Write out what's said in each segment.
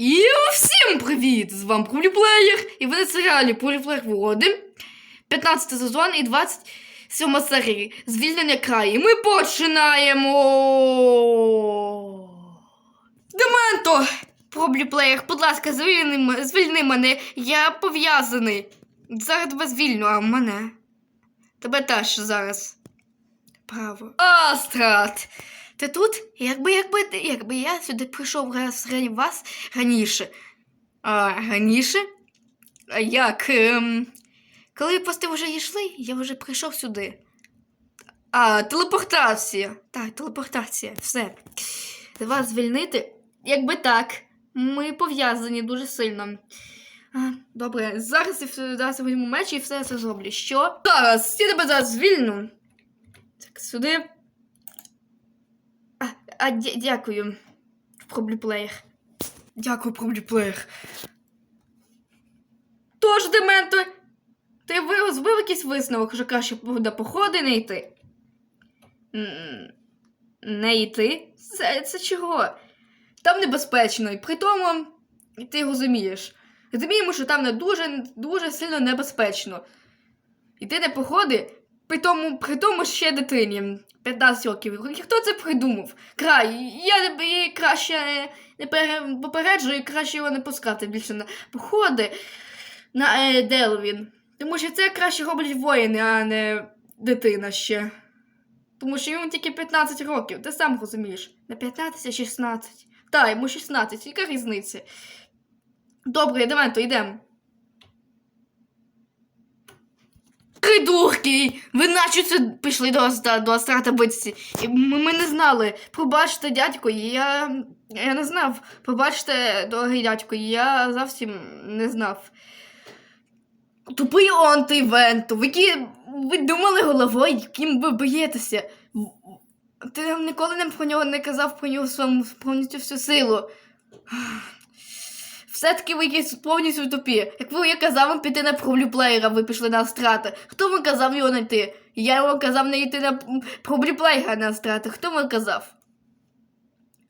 І всім привіт! З вами Проліплеєр, і ви на серіалі Проліплеєр Володи, 15 сезон і 27 серія Звільнення краю. Ми починаємо. Дементо! Пробліплеєр, будь ласка, звільни, звільни мене, я пов'язаний. Зараз тебе звільню, а мене. Тебе теж зараз. Право. Астрад! Ти тут? Якби, якби, якби я сюди прийшов раз вас раніше. А раніше? А як? Ем... Коли просто вже йшли, я вже прийшов сюди. А, телепортація. Так, телепортація. Все. Вас звільнити? Якби так. Ми пов'язані дуже сильно. А, добре, зараз я зараз візьму меч і все це зроблю. Що? Зараз, я тебе зараз звільню. Так, сюди. А, а дя- дякую, пробліплеєр. Дякую, пробліплеєр. Тож, Дементо, ти зробив якийсь висновок, що краще буде походи не йти? Не йти? Це, це чого? Там небезпечно, і при тому, ти розумієш. Розуміємо, що там не дуже, дуже сильно небезпечно. Йти на походи, при тому, при тому ще дитині 15 років. Хто це придумав? Край, я і краще не, не пере- попереджую, і краще його не пускати більше на походи на е, Делвін. Тому що це краще роблять воїни, а не дитина ще. Тому що йому тільки 15 років, ти сам розумієш. Не 15, а 16. Так, йому 16, яка різниця? Добре, давай, то йдемо. Придурки! Ви наче це пішли до, до Астрата битися. І Ми, ми не знали. Пробачте, дядько, я, я не знав. Пробачте, дорогий дядько, я зовсім не знав. Тупий он ти Венту. Ви, ви думали головою, ким ви боїтеся. Ти ніколи не про нього не казав про нього своєму повністю всю силу. Все-таки ви якісь повністю тупі. Як ви я казав вам піти на пробліплеєра, ви пішли на Астрата. Хто вам казав його не йти? Я вам казав не йти на пробліплеєра на Астрата. Хто вам казав?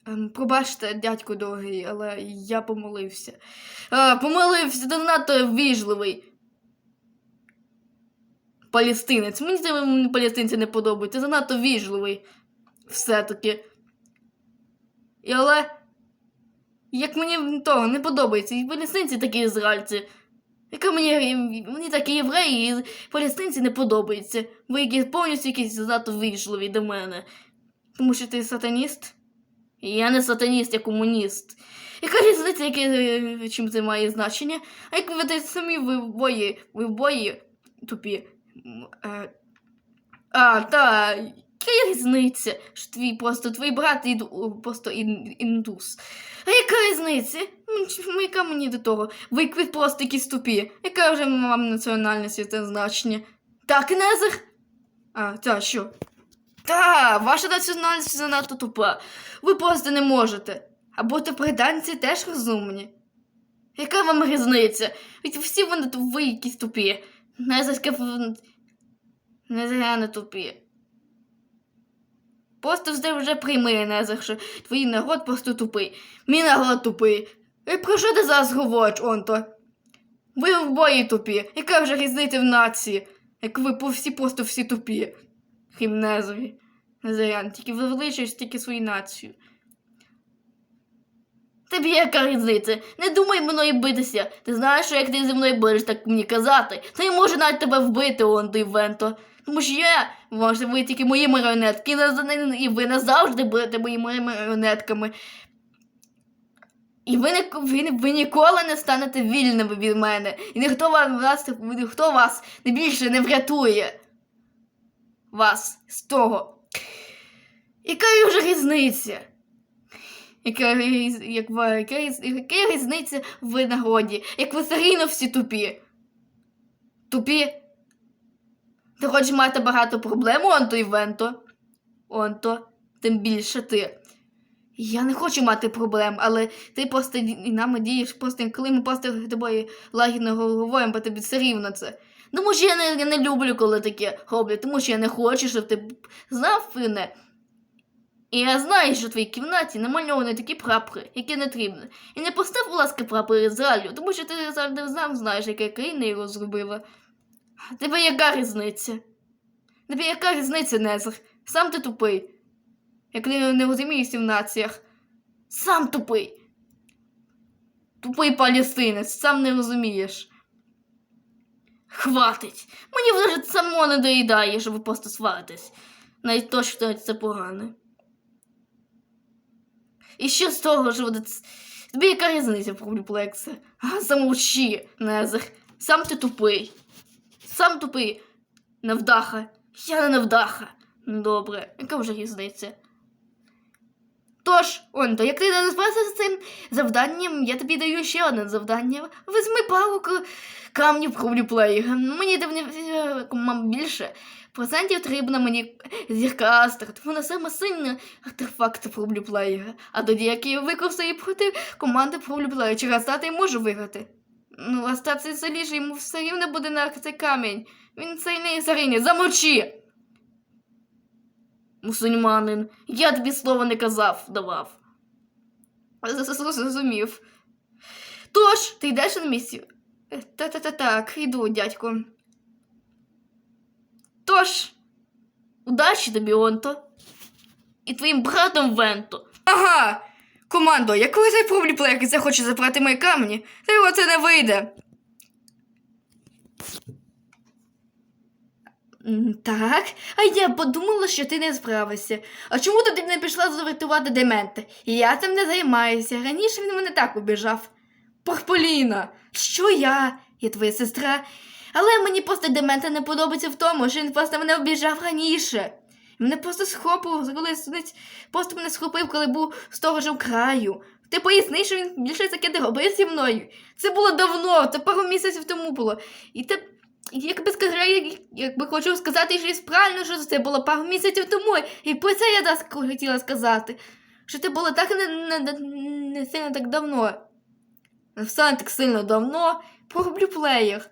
Ем, пробачте, дядько дорогий, але я помилився. А, помилився, ти надто ввіжливий. Палестинець. Мені це м, палестинці не подобається, занадто ввіжливий. Все-таки. І але. Як мені того не подобається, і палестинці такі ізраїльці. Яка мені, мені такі євреї і палестинці не подобаються. Ви які повністю якісь занадто ввічливі до мене. Тому що ти сатаніст? Я не сатаніст, я комуніст. Яка різниця, яке, е, чим це має значення? А як ви те самі ви в бої, ви в бої тупі. Е, а, та, яка різниця? Що твій просто твій брат іду, просто ін, індус. А яка різниця? Яка мені до того? Ви просто якісь тупі. Яка вже вам національність це значення? Так, Незер? А, та, що? Та, ваша національність занадто тупа. Ви просто не можете. А бути приданці теж розумні. Яка вам різниця? Ведь всі вони ви якісь тупі. Незерське не тупі. Просто все вже прийми, Незер, що твій народ просто тупий. Мій народ тупий. І про що ти зараз говориш, Онто? Ви в бої тупі. Яка вже різниця в нації? Як ви по- всі просто всі тупі. Крім Незові. Незарян, тільки ви тільки свою націю. Тобі яка різниця? Не думай мною битися. Ти знаєш, що як ти зі мною будеш так мені казати, то я можу навіть тебе вбити, он ти Венто. Тому що я, може, ви тільки мої маріонетки, і ви назавжди будете моїми маріонетками. І ви, ви, ви ніколи не станете вільними від мене. І ніхто вас, ніхто вас не більше не врятує. Вас з того. Яка вже різниця? Яка, як, яка, яка різниця в винагоді? Як ви все рівно всі тупі? Тупі? Ти хочеш мати багато проблем, Онто і Венто? Онто, тим більше ти. Я не хочу мати проблем, але ти просто і нами дієш просто, коли ми просто тобою лагідно говоримо, бо тобі все рівно це. Тому що я не, я не люблю, коли таке роблять, тому що я не хочу, щоб ти знав мене. І я знаю, що в твоїй кімнаті намальовані такі прапори, які не потрібні. І не постав, будь ласка, прапори Ізраїлю, тому що ти завжди сам знаєш, яка країна його зробила. Тебе яка різниця? Тобі яка різниця, Незер? Сам ти тупий. Як не, не розумієшся в націях. Сам тупий. Тупий палестинець, сам не розумієш. Хватить. Мені вже само не доїдає, щоб просто сваритесь. Навіть то, що це погано. І що з того, що буде... Тобі яка різниця про дуплекси? А, замовчи, Незер. Сам ти тупий. Сам тупий. Невдаха. Я не невдаха. Добре, яка вже різниця? Тож, Онто, як ти не справився з цим завданням, я тобі даю ще одне завдання. Візьми пару камнів плеєра. Мені мам більше. Процентів потрібно мені зірка Астрид. Вона саме сильна артефакт про плеєра. А тоді, як я використаю проти команди про плеєра, через стати я можу виграти. Ну, а стати сильніше йому все рівно буде на цей камінь. Він сильний Саріні, замовчи! Мусульманин, я тобі слова не казав, давав. Зрозумів. Тож, ти йдеш на місці? Е, Та-та-та так, іду, дядько. Тож, удачі тобі, Онто. І твоїм братом Венто. Ага! Командо, як коли цей пробліплеєр захоче забрати мої камені, то його це не вийде. Так, а я подумала, що ти не справишся. А чому ти не пішла заврятувати Демента? Я цим не займаюся. Раніше він мене так обіжав. Пахполіна, що я? Я твоя сестра. Але мені просто Демента не подобається в тому, що він просто мене обіжав раніше. Мене просто схопив, коли сидить, просто мене схопив, коли був з того ж краю. Ти поясни, що він більше таке не робив зі мною. Це було давно, це пару місяців тому було. І те, якби сказати, якби хочу сказати, що правильно, що це було пару місяців тому. І про це я так хотіла сказати. Що це було так не, не, не, не сильно так давно. Все не так сильно давно. Про плеєр.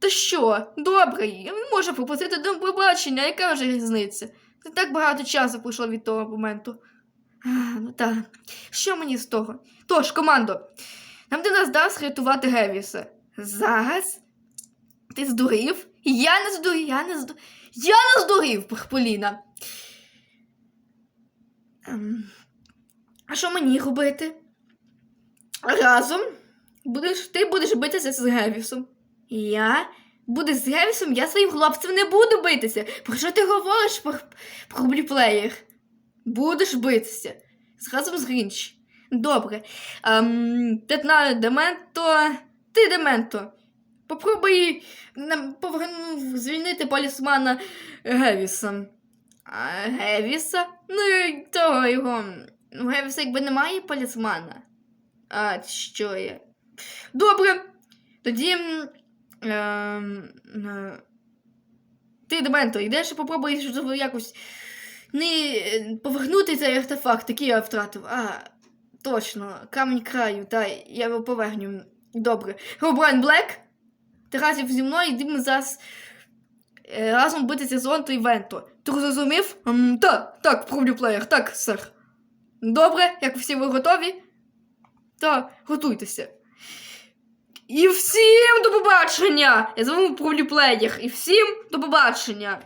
Та що, добре, він може попросити до побачення, яка вже різниця? Це так багато часу пройшло від того моменту. Ну так, що мені з того? Тож, командо, нам ти нас дасть рятувати Гевіса. Зараз? Ти здурів? Я не здурів, я не здурів. Я не здурів, Поліна. Ем, а що мені робити? Разом будеш, ти будеш битися з Гевісом. Я буду з Гевісом, я своїм хлопцем не буду битися. Про що ти говориш про, про бліплеєр? Будеш битися. Разом з Грінч. Добре. Ем, Тетна Дементо. Ти Дементо. Попробуй нам поверну, звільнити полісмана Гевіса. А Гевіса? Ну, того його. У Гевіса якби немає полісмана. А що є? Добре. Тоді. Ем, е, ти, Дементо, йдеш і попробуй щоб якось не е, повернути цей артефакт, який я втратив. А, точно, камінь краю, та я його поверню. Добре. Робрайн Блек, ти разів зі мною йдемо зараз е, разом битися з Онто і Венто. Ти зрозумів? М, так, так, плеєр, так, сер. Добре, як всі ви готові? Так, готуйтеся. І всім до побачення! Я з вами плеєр. І всім до побачення!